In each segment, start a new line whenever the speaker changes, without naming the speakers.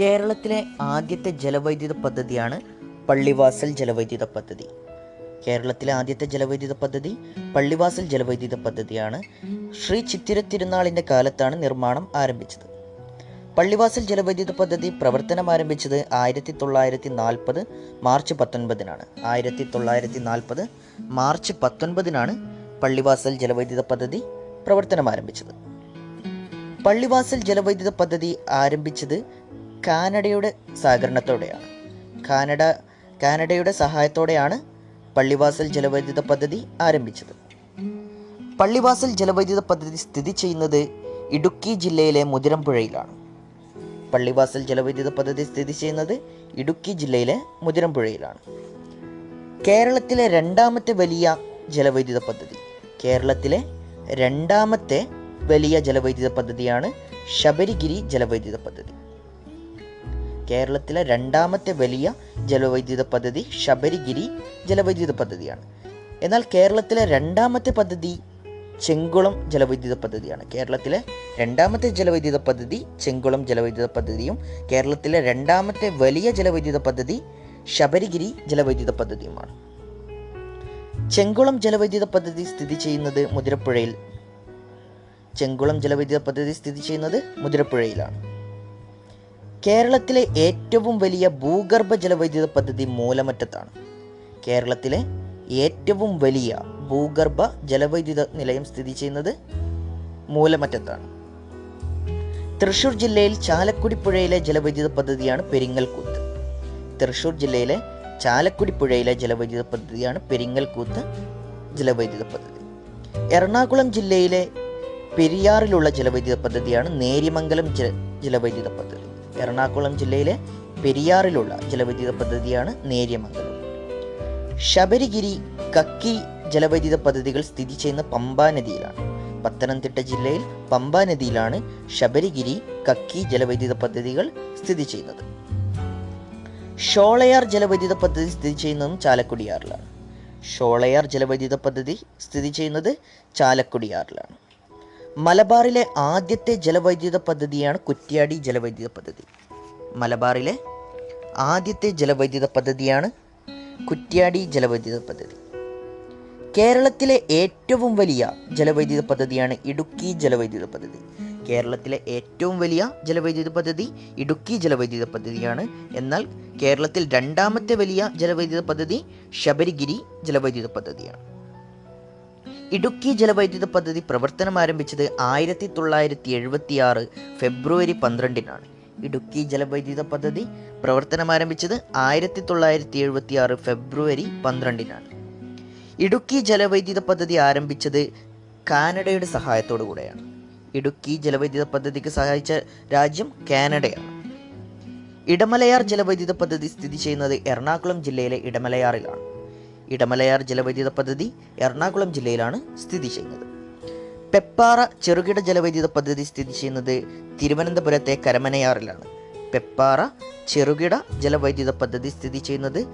കേരളത്തിലെ ആദ്യത്തെ ജലവൈദ്യുത പദ്ധതിയാണ് പള്ളിവാസൽ ജലവൈദ്യുത പദ്ധതി. കേരളത്തിലെ ആദ്യത്തെ ജലവൈദ്യുത പദ്ധതി പള്ളിവാസൽ ജലവൈദ്യുത പദ്ധതിയാണ്. ശ്രീ ചിത്തിര തിരുനാളിന്റെ കാലത്താണ് നിർമ്മാണം ആരംഭിച്ചത്. പള്ളിവാസൽ ജലവൈദ്യുത പദ്ധതി പ്രവർത്തനം ആരംഭിച്ചത് ആയിരത്തി തൊള്ളായിരത്തി നാൽപ്പത് മാർച്ച് പത്തൊൻപതിനാണ്. ആയിരത്തി തൊള്ളായിരത്തി നാൽപ്പത് മാർച്ച് പത്തൊൻപതിനാണ് പള്ളിവാസൽ ജലവൈദ്യുത പദ്ധതി പ്രവർത്തനം ആരംഭിച്ചത്. പള്ളിവാസൽ ജലവൈദ്യുത പദ്ധതി ആരംഭിച്ചത് കാനഡയുടെ സഹകരണത്തോടെയാണ്. കാനഡ കാനഡയുടെ സഹായത്തോടെയാണ് പള്ളിവാസൽ ജലവൈദ്യുത പദ്ധതി ആരംഭിച്ചത്. പള്ളിവാസൽ ജലവൈദ്യുത പദ്ധതി സ്ഥിതി ചെയ്യുന്നത് ഇടുക്കി ജില്ലയിലെ മുതിരമ്പുഴയിലാണ് പള്ളിവാസൽ ജലവൈദ്യുത പദ്ധതി സ്ഥിതി ചെയ്യുന്നത് ഇടുക്കി ജില്ലയിലെ മുതിരമ്പുഴയിലാണ് കേരളത്തിലെ രണ്ടാമത്തെ വലിയ ജലവൈദ്യുത പദ്ധതി. കേരളത്തിലെ രണ്ടാമത്തെ വലിയ ജലവൈദ്യുത പദ്ധതിയാണ് ശബരിഗിരി ജലവൈദ്യുത പദ്ധതി. കേരളത്തിലെ രണ്ടാമത്തെ വലിയ ജലവൈദ്യുത പദ്ധതി ശബരിഗിരി ജലവൈദ്യുത പദ്ധതിയാണ്. എന്നാൽ കേരളത്തിലെ രണ്ടാമത്തെ പദ്ധതി ചെങ്കുളം ജലവൈദ്യുത പദ്ധതിയാണ്. കേരളത്തിലെ രണ്ടാമത്തെ ജലവൈദ്യുത പദ്ധതി ചെങ്കുളം ജലവൈദ്യുത പദ്ധതിയും കേരളത്തിലെ രണ്ടാമത്തെ വലിയ ജലവൈദ്യുത പദ്ധതി ശബരിഗിരി ജലവൈദ്യുത പദ്ധതിയുമാണ്. ചെങ്കുളം ജലവൈദ്യുത പദ്ധതി സ്ഥിതി ചെയ്യുന്നത് മുതിരപ്പുഴയിൽ. ചെങ്കുളം ജലവൈദ്യുത പദ്ധതി സ്ഥിതി ചെയ്യുന്നത് മുതിരപ്പുഴയിലാണ്. കേരളത്തിലെ ഏറ്റവും വലിയ ഭൂഗർഭ ജലവൈദ്യുത പദ്ധതി മൂലമറ്റത്താണ്. കേരളത്തിലെ ഏറ്റവും വലിയ ഭൂഗർഭ ജലവൈദ്യുത നിലയം സ്ഥിതി ചെയ്യുന്നത് മൂലമറ്റത്താണ്. തൃശൂർ ജില്ലയിൽ ചാലക്കുടി പുഴയിലെ ജലവൈദ്യുത പദ്ധതിയാണ് പെരിങ്ങൽകൂത്ത് തൃശൂർ ജില്ലയിലെ ചാലക്കുടി പുഴയിലെ ജലവൈദ്യുത പദ്ധതിയാണ് പെരിങ്ങൽകൂത്ത് ജലവൈദ്യുത പദ്ധതി. എറണാകുളം ജില്ലയിലെ പെരിയാറിലുള്ള ജലവൈദ്യുത പദ്ധതിയാണ് നേര്യമംഗലം ജല ജലവൈദ്യുത പദ്ധതി. എറണാകുളം ജില്ലയിലെ പെരിയാറിലുള്ള ജലവൈദ്യുത പദ്ധതിയാണ് നേര്യമംഗലം. ശബരിഗിരി കക്കി ജലവൈദ്യുത പദ്ധതികൾ സ്ഥിതി ചെയ്യുന്ന പമ്പാ നദിയിലാണ്. പത്തനംതിട്ട ജില്ലയിൽ പമ്പാ നദിയിലാണ് ശബരിഗിരി കക്കി ജലവൈദ്യുത പദ്ധതികൾ സ്ഥിതി ചെയ്യുന്നത്. ഷോളയാർ ജലവൈദ്യുത പദ്ധതി സ്ഥിതി ചെയ്യുന്നതും ചാലക്കുടിയാറിലാണ്. ഷോളയാർ ജലവൈദ്യുത പദ്ധതി സ്ഥിതി ചെയ്യുന്നത് ചാലക്കുടിയാറിലാണ്. മലബാറിലെ ആദ്യത്തെ ജലവൈദ്യുത പദ്ധതിയാണ് കുറ്റ്യാടി ജലവൈദ്യുത പദ്ധതി. മലബാറിലെ ആദ്യത്തെ ജലവൈദ്യുത പദ്ധതിയാണ് കുറ്റ്യാടി ജലവൈദ്യുത പദ്ധതി. കേരളത്തിലെ ഏറ്റവും വലിയ ജലവൈദ്യുത പദ്ധതിയാണ് ഇടുക്കി ജലവൈദ്യുത പദ്ധതി. കേരളത്തിലെ ഏറ്റവും വലിയ ജലവൈദ്യുത പദ്ധതി ഇടുക്കി ജലവൈദ്യുത പദ്ധതിയാണ്. എന്നാൽ കേരളത്തിൽ രണ്ടാമത്തെ വലിയ ജലവൈദ്യുത പദ്ധതി ശബരിഗിരി ജലവൈദ്യുത പദ്ധതിയാണ്. ഇടുക്കി ജലവൈദ്യുത പദ്ധതി പ്രവർത്തനം ആരംഭിച്ചത് ആയിരത്തി തൊള്ളായിരത്തി എഴുപത്തി ആറ് ഫെബ്രുവരി പന്ത്രണ്ടിനാണ്. ഇടുക്കി ജലവൈദ്യുത പദ്ധതി പ്രവർത്തനം ആരംഭിച്ചത് ആയിരത്തി തൊള്ളായിരത്തി എഴുപത്തി ആറ് ഫെബ്രുവരി പന്ത്രണ്ടിനാണ്. ഇടുക്കി ജലവൈദ്യുത പദ്ധതി ആരംഭിച്ചത് കാനഡയുടെ സഹായത്തോടു കൂടെയാണ്. ഇടുക്കി ജലവൈദ്യുത പദ്ധതിക്ക് സഹായിച്ച രാജ്യം കാനഡയാണ്. ഇടമലയാർ ജലവൈദ്യുത പദ്ധതി സ്ഥിതി ചെയ്യുന്നത് എറണാകുളം ജില്ലയിലെ ഇടമലയാറിലാണ്. ഇടമലയാർ ജലവൈദ്യുത പദ്ധതി എറണാകുളം ജില്ലയിലാണ് സ്ഥിതി ചെയ്യുന്നത്. പെപ്പാറ ചെറുകിട ജലവൈദ്യുത പദ്ധതി സ്ഥിതി ചെയ്യുന്നത് തിരുവനന്തപുരത്തെ കരമനയാറിലാണ്. പെപ്പാറ ചെറുകിട ജലവൈദ്യുത പദ്ധതി സ്ഥിതി ചെയ്യുന്നത്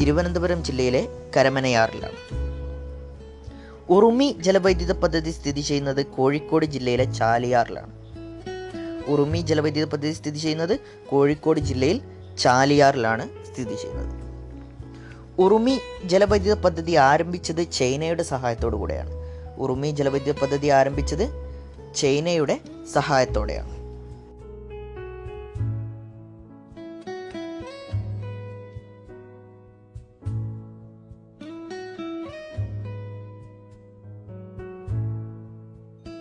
തിരുവനന്തപുരം ജില്ലയിലെ കരമനയാറിലാണ്. ഉറുമി ജലവൈദ്യുത പദ്ധതി സ്ഥിതി ചെയ്യുന്നത് കോഴിക്കോട് ജില്ലയിലെ ചാലിയാറിലാണ്. ഉറുമി ജലവൈദ്യുത പദ്ധതി സ്ഥിതി ചെയ്യുന്നത് കോഴിക്കോട് ജില്ലയിൽ ചാലിയാറിലാണ് സ്ഥിതി ചെയ്യുന്നത്. ഉറുമി ജലവൈദ്യുത പദ്ധതി ആരംഭിച്ചത് ചൈനയുടെ സഹായത്തോടു കൂടെയാണ് ഉറുമി ജലവൈദ്യുത പദ്ധതി ആരംഭിച്ചത് ചൈനയുടെ സഹായത്തോടെയാണ്.